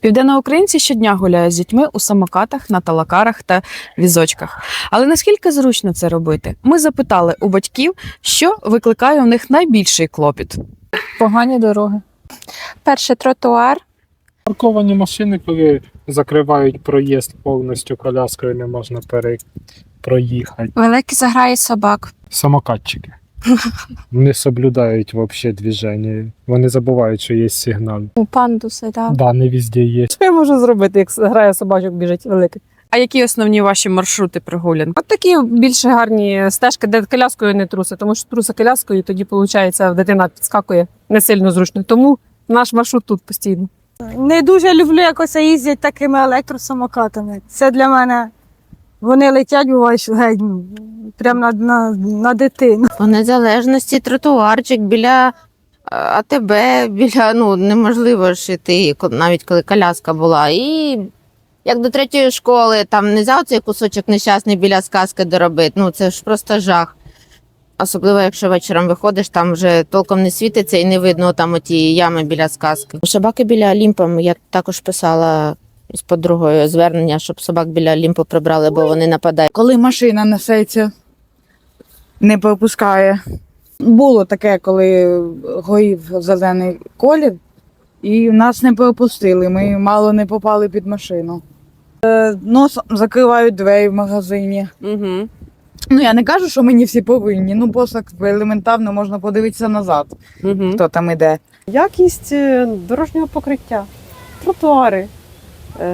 Південноукраїнці щодня гуляють з дітьми у самокатах, на талакарах та візочках. Але наскільки зручно це робити? Ми запитали у батьків, що викликає у них найбільший клопіт. Погані дороги. Перше тротуар. Парковані машини, коли закривають проїзд повністю коляскою, не можна пере... проїхати. Великі заграї собак. Самокатчики. Не соблюдають взагалі движення. Вони забувають, що є сигнал. У Пандуси, так. Да, не везде є. Що я можу зробити, як грає собачок біжить великий? А які основні ваші маршрути прогулянки? От такі більш гарні стежки, де коляскою не труси, тому що труса коляскою, і тоді виходить, дитина підскакує не сильно зручно. Тому наш маршрут тут постійно. Не дуже люблю, як оце їздять такими електросамокатами. Це для мене. Вони летять, буваєш геть, прямо на, на, на дитину. По незалежності тротуарчик біля е, АТБ, біля ну неможливо ж іти, навіть коли коляска була. І як до третьої школи, там не можна цей кусочок нещасний біля сказки доробити. Ну це ж просто жах. Особливо, якщо вечором виходиш, там вже толком не світиться і не видно там оті ями біля сказки. Собаки біля Олімпа, я також писала з подругою звернення, щоб собак біля Олімпу прибрали, бо вони нападають. коли машина несеться, не пропускає. Було таке, коли гоїв зелений колір, і нас не пропустили. Ми мало не попали під машину. Е, Носом закривають двері в магазині. Угу. Ну я не кажу, що мені всі повинні. Ну просто елементарно можна подивитися назад, Угу. хто там іде. Якість е, дорожнього покриття, тротуари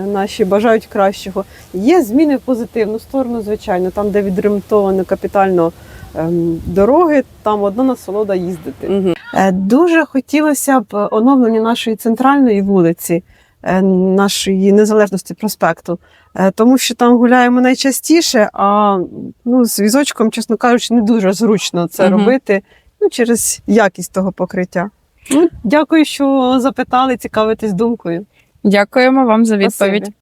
наші бажають кращого. Є зміни в позитивну сторону, звичайно, там, де відремонтовано капітально ем, дороги, там одна насолода їздити. Угу. Е, Дуже хотілося б оновлення нашої центральної вулиці, е, нашої незалежності проспекту, е, тому що там гуляємо найчастіше, а ну, з візочком, чесно кажучи, не дуже зручно це Мгм. робити ну, через якість того покриття. Ну, дякую, що запитали, цікавитесь думкою. Дякуємо вам за відповідь.